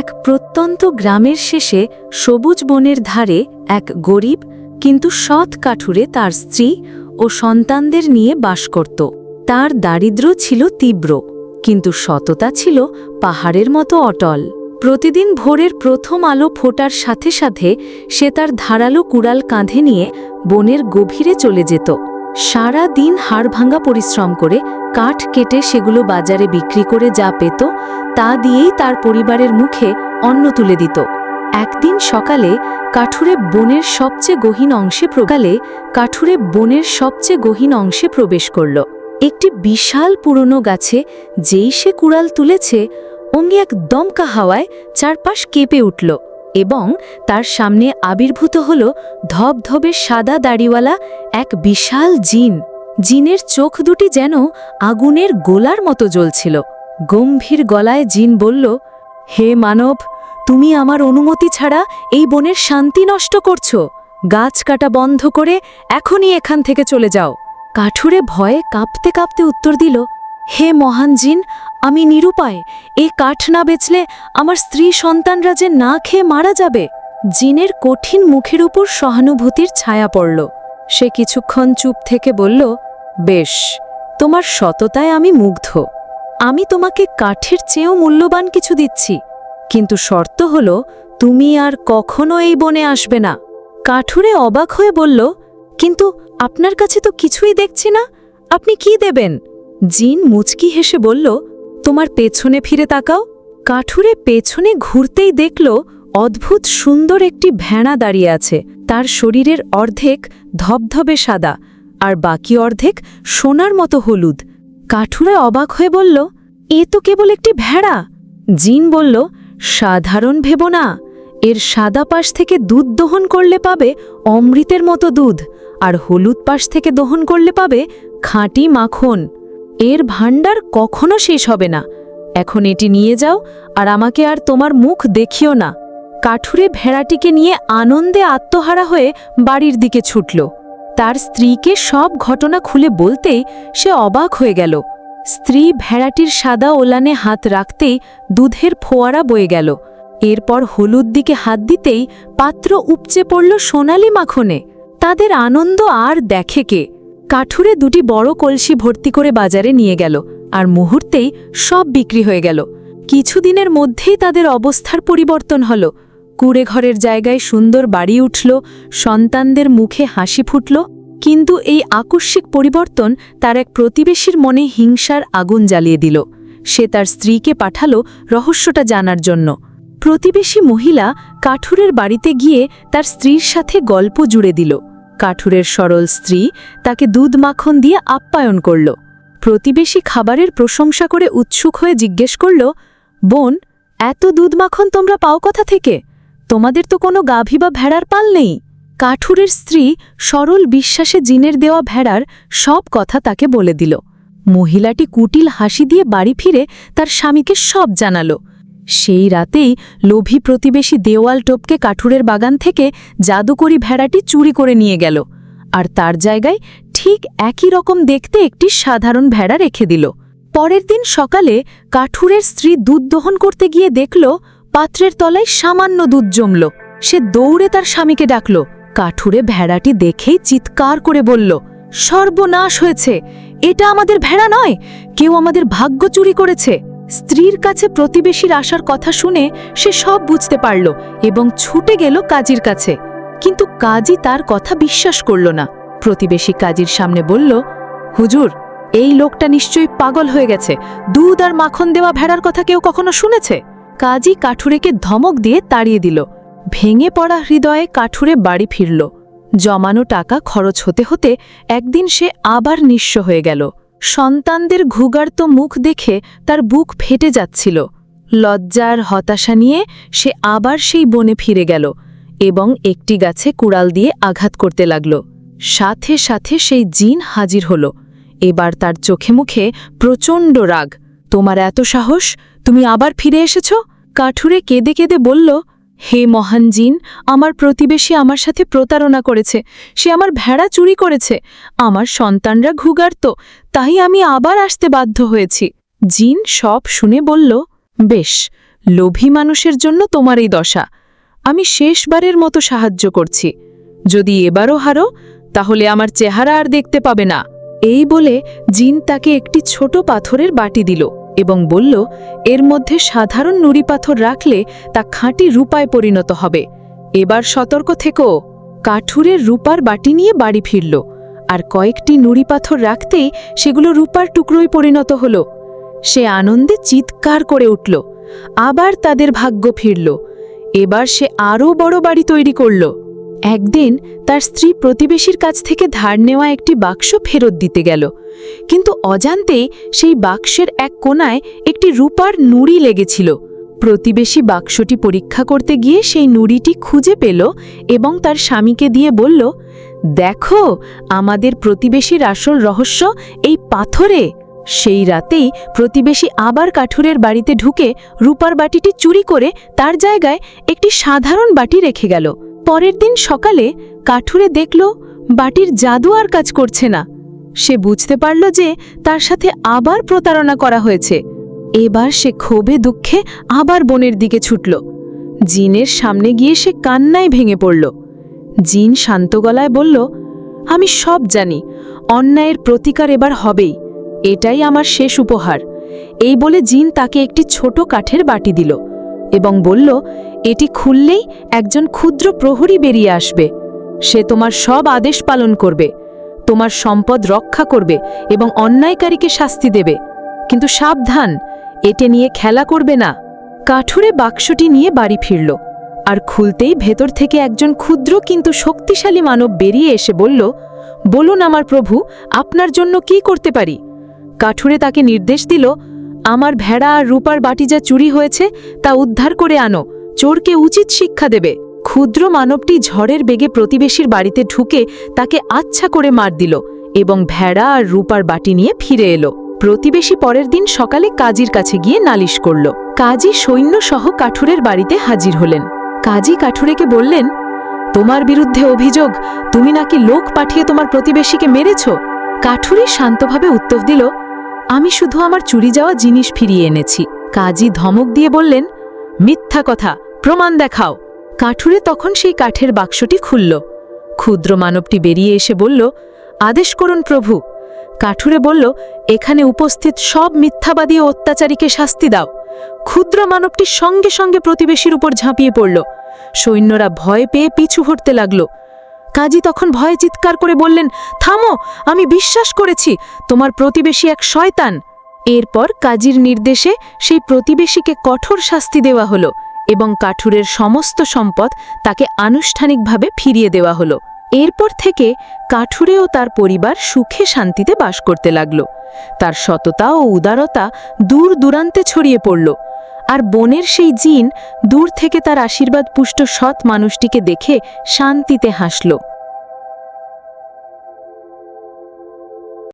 এক প্রত্যন্ত গ্রামের শেষে সবুজ বনের ধারে এক গরিব, কিন্তু সৎ কাঠুরে তার স্ত্রী ও সন্তানদের নিয়ে বাস করত। তার দারিদ্র্য ছিল তীব্র, কিন্তু সততা ছিল পাহাড়ের মতো অটল। প্রতিদিন ভোরের প্রথম আলো ফোটার সাথে সাথে সে তার ধারালো কুড়াল কাঁধে নিয়ে বনের গভীরে চলে যেত। সারা দিন হাড়ভাঙ্গা পরিশ্রম করে কাঠ কেটে সেগুলো বাজারে বিক্রি করে যা পেত, তা দিয়েই তার পরিবারের মুখে অন্ন তুলে দিত। একদিন সকালে কাঠুরে বনের সবচেয়ে গহীন অংশে প্রকালে কাঠুরে বনের সবচেয়ে গহীন অংশে প্রবেশ করল। একটি বিশাল পুরনো গাছে যেই সে কুড়াল তুলেছে অঙ্গে এক দমকা হাওয়ায় চারপাশ কেঁপে উঠল। এবং তার সামনে আবির্ভূত হল ধবধবে সাদা দাড়িওয়ালা এক বিশাল জিন। জিনের চোখ দুটি যেন আগুনের গোলার মতো জ্বলছিল। গম্ভীর গলায় জিন বলল, হে মানব, তুমি আমার অনুমতি ছাড়া এই বনের শান্তি নষ্ট করছ। গাছ কাটা বন্ধ করে এখনই এখান থেকে চলে যাও। কাঠুরে ভয়ে কাঁপতে কাঁপতে উত্তর দিল হে মহান জিন, আমি নিরুপায়। এ কাঠ না বেচলে আমার স্ত্রী সন্তানরা যে না খেয়ে মারা যাবে? জিনের কঠিন মুখের উপর সহানুভূতির ছায়া পড়ল। সে কিছুক্ষণ চুপ থেকে বলল, বেশ, তোমার সততায় আমি মুগ্ধ। আমি তোমাকে কাঠের চেয়েও মূল্যবান কিছু দিচ্ছি। কিন্তু শর্ত হল, তুমি আর কখনো এই বনে আসবে না। কাঠুরে অবাক হয়ে বলল, কিন্তু আপনার কাছে তো কিছুই দেখছি না। আপনি কি দেবেন? জিন মুচকি হেসে বলল, তোমার পেছনে ফিরে তাকাও। কাঠুরে পেছনে ঘুরতেই দেখল অদ্ভুত সুন্দর একটি ভেড়া দাঁড়িয়ে আছে। তার শরীরের অর্ধেক ধবধবে সাদা আর বাকি অর্ধেক সোনার মতো হলুদ। কাঠুরে অবাক হয়ে বলল, এ তো কেবল একটি ভেড়া? জিন বলল, সাধারণ ভেব না। এর সাদা পাশ থেকে দুধ দহন করলে পাবে অমৃতের মতো দুধ আর হলুদ পাশ থেকে দহন করলে পাবে খাঁটি মাখন। এর ভাণ্ডার কখনো শেষ হবে না। এখন এটি নিয়ে যাও আর আমাকে আর তোমার মুখ দেখিও না। কাঠুরে ভেড়াটিকে নিয়ে আনন্দে আত্মহারা হয়ে বাড়ির দিকে ছুটল। তার স্ত্রীকে সব ঘটনা খুলে বলতেই সে অবাক হয়ে গেল। স্ত্রী ভেড়াটির সাদা ওলানে হাত রাখতেই দুধের ফোয়ারা বয়ে গেল। এরপর হলুদ দিকে হাত দিতেই পাত্র উপচে পড়ল সোনালি মাখনে। তাদের আনন্দ আর দেখে কে? কাঠুরে দুটি বড় কলসি ভর্তি করে বাজারে নিয়ে গেল, আর মুহূর্তেই সব বিক্রি হয়ে গেল। কিছুদিনের মধ্যেই তাদের অবস্থার পরিবর্তন হল। কুড়ে ঘরের জায়গায় সুন্দর বাড়ি উঠল, সন্তানদের মুখে হাসি ফুটল, কিন্তু এই আকস্মিক পরিবর্তন তার এক প্রতিবেশীর মনে হিংসার আগুন জ্বালিয়ে দিল। সে তার স্ত্রীকে পাঠালো রহস্যটা জানার জন্য। প্রতিবেশী মহিলা কাঠুরের বাড়িতে গিয়ে তার স্ত্রীর সাথে গল্প জুড়ে দিল। কাঠুরের সরল স্ত্রী তাকে দুধ মাখন দিয়ে আপ্যায়ন করল। প্রতিবেশী খাবারের প্রশংসা করে উৎসুক হয়ে জিজ্ঞেস করল, বোন, এত দুধ মাখন তোমরা পাও কথা থেকে? তোমাদের তো কোনো গাভী বা ভেড়ার পাল নেই। কাঠুরের স্ত্রী সরল বিশ্বাসে জিনের দেওয়া ভেড়ার সব কথা তাকে বলে দিল। মহিলাটি কুটিল হাসি দিয়ে বাড়ি ফিরে তার স্বামীকে সব জানালো। সেই রাতেই লোভী প্রতিবেশী দেওয়াল টপকে কাঠুরের বাগান থেকে জাদুকরি ভেড়াটি চুরি করে নিয়ে গেল আর তার জায়গায় ঠিক একই রকম দেখতে একটি সাধারণ ভেড়া রেখে দিল। পরের দিন সকালে কাঠুরের স্ত্রী দুধ দহন করতে গিয়ে দেখল পাত্রের তলায় সামান্য দুধ জমল। সে দৌড়ে তার স্বামীকে ডাকল। কাঠুরে ভেড়াটি দেখেই চিৎকার করে বলল, সর্বনাশ হয়েছে! এটা আমাদের ভেড়া নয়! কেউ আমাদের ভাগ্য চুরি করেছে! স্ত্রীর কাছে প্রতিবেশীর আসার কথা শুনে সে সব বুঝতে পারল এবং ছুটে গেল কাজীর কাছে। কিন্তু কাজী তার কথা বিশ্বাস করল না। প্রতিবেশী কাজীর সামনে বলল, হুজুর, এই লোকটা নিশ্চয়ই পাগল হয়ে গেছে। দুধ আর মাখন দেওয়া ভেড়ার কথা কেউ কখনো শুনেছে? কাজী কাঠুরেকে ধমক দিয়ে তাড়িয়ে দিল। ভেঙে পড়া হৃদয়ে কাঠুরে বাড়ি ফিরল। জমানো টাকা খরচ হতে হতে একদিন সে আবার নিঃস্ব হয়ে গেল। সন্তানদের ঘুগার্ত মুখ দেখে তার বুক ফেটে যাচ্ছিল। লজ্জার হতাশা নিয়ে সে আবার সেই বনে ফিরে গেল এবং একটি গাছে কুড়াল দিয়ে আঘাত করতে লাগল। সাথে সাথে সেই জিন হাজির হল। এবার তার চোখে মুখে প্রচণ্ড রাগ। তোমার এত সাহস? তুমি আবার ফিরে এসেছ? কাঠুরে কেঁদে কেঁদে বলল, হে মহান জিন, আমার প্রতিবেশী আমার সাথে প্রতারণা করেছে। সে আমার ভেড়া চুরি করেছে। আমার সন্তানরা ঘুগার্ত। তাই আমি আবার আসতে বাধ্য হয়েছি। জিন সব শুনে বলল, বেশ, লোভী মানুষের জন্য তোমার এই দশা। আমি শেষবারের মতো সাহায্য করছি। যদি এবারও হারো, তাহলে আমার চেহারা আর দেখতে পাবে না। এই বলে জিন তাকে একটি ছোট পাথরের বাটি দিল এবং বলল, এর মধ্যে সাধারণ নুড়ি পাথর রাখলে তা খাঁটি রূপায় পরিণত হবে। এবার সতর্ক থেকো। কাঠুরের রূপার বাটি নিয়ে বাড়ি ফিরল। আর কয়েকটি নুড়ি পাথর রাখতেই সেগুলো রূপার টুকরোয় পরিণত হল। সে আনন্দে চিৎকার করে উঠল, আবার তাদের ভাগ্য ফিরল। এবার সে আরও বড় বাড়ি তৈরি করল। একদিন তার স্ত্রী প্রতিবেশীর কাছ থেকে ধার নেওয়া একটি বাক্স ফেরত দিতে গেল। কিন্তু অজান্তেই সেই বাক্সের এক কোণায় একটি রূপার নুড়ি লেগেছিল। প্রতিবেশী বাক্সটি পরীক্ষা করতে গিয়ে সেই নুড়িটি খুঁজে পেল এবং তার স্বামীকে দিয়ে বলল দেখো, আমাদের প্রতিবেশীর আসল রহস্য এই পাথরে। সেই রাতেই প্রতিবেশী আবার কাঠুরের বাড়িতে ঢুকে রূপার বাটিটি চুরি করে তার জায়গায় একটি সাধারণ বাটি রেখে গেল। পরের দিন সকালে কাঠুরে দেখল, বাটির জাদু আর কাজ করছে না। সে বুঝতে পারল যে তার সাথে আবার প্রতারণা করা হয়েছে। এবার সে ক্ষোভে দুঃখে আবার বনের দিকে ছুটল। জিনের সামনে গিয়ে সে কান্নায় ভেঙে পড়ল। জিন শান্ত গলায় বলল, আমি সব জানি, অন্যায়ের প্রতিকার এবার হবেই। এটাই আমার শেষ উপহার। এই বলে জিন তাকে একটি ছোট কাঠের বাটি দিল এবং বলল, এটি খুললেই একজন ক্ষুদ্র প্রহরী বেরিয়ে আসবে। সে তোমার সব আদেশ পালন করবে, তোমার সম্পদ রক্ষা করবে এবং অন্যায়কারীকে শাস্তি দেবে। কিন্তু সাবধান, এটে নিয়ে খেলা করবে না। কাঠুরে বাক্সটি নিয়ে বাড়ি ফিরল। আর খুলতেই ভেতর থেকে একজন ক্ষুদ্র কিন্তু শক্তিশালী মানব বেরিয়ে এসে বলল, বলুন আমার প্রভু, আপনার জন্য কি করতে পারি? কাঠুরে তাকে নির্দেশ দিল, আমার ভেড়া আর রূপার বাটি যা চুরি হয়েছে, তা উদ্ধার করে আনো। চোরকে উচিত শিক্ষা দেবে। ক্ষুদ্র মানবটি ঝড়ের বেগে প্রতিবেশীর বাড়িতে ঢুকে তাকে আচ্ছা করে মার দিল এবং ভেড়া আর রূপার বাটি নিয়ে ফিরে এলো। প্রতিবেশী পরের দিন সকালে কাজীর কাছে গিয়ে নালিশ করল। কাজী সৈন্যসহ কাঠুরের বাড়িতে হাজির হলেন। কাজী কাঠুরেকে বললেন, তোমার বিরুদ্ধে অভিযোগ, তুমি নাকি লোক পাঠিয়ে তোমার প্রতিবেশীকে মেরেছ? কাঠুরি শান্তভাবে উত্তর দিল, আমি শুধু আমার চুরি যাওয়া জিনিস ফিরিয়ে এনেছি। কাজী ধমক দিয়ে বললেন, মিথ্যা কথা, প্রমাণ দেখাও। কাঠুরে তখন সেই কাঠের বাক্সটি খুলল। ক্ষুদ্র মানবটি বেরিয়ে এসে বলল, আদেশ করুন প্রভু। কাঠুরে বলল, এখানে উপস্থিত সব মিথ্যাবাদী ও অত্যাচারীকে শাস্তি দাও। ক্ষুদ্র মানবটি সঙ্গে সঙ্গে প্রতিবেশীর উপর ঝাঁপিয়ে পড়ল। সৈন্যরা ভয় পেয়ে পিছু হটতে লাগল। কাজী তখন ভয়ে চিৎকার করে বললেন, থামো, আমি বিশ্বাস করেছি, তোমার প্রতিবেশী এক শয়তান। এরপর কাজীর নির্দেশে সেই প্রতিবেশীকে কঠোর শাস্তি দেওয়া হলো এবং কাঠুরের সমস্ত সম্পদ তাকে আনুষ্ঠানিকভাবে ফিরিয়ে দেওয়া হলো। এরপর থেকে কাঠুরে ও তার পরিবার সুখে শান্তিতে বাস করতে লাগল। তার সততা ও উদারতা দূর দূরান্তে ছড়িয়ে পড়ল। আর বনের সেই জিন দূর থেকে তার আশীর্বাদ পুষ্ট সৎ মানুষটিকে দেখে শান্তিতে হাসল।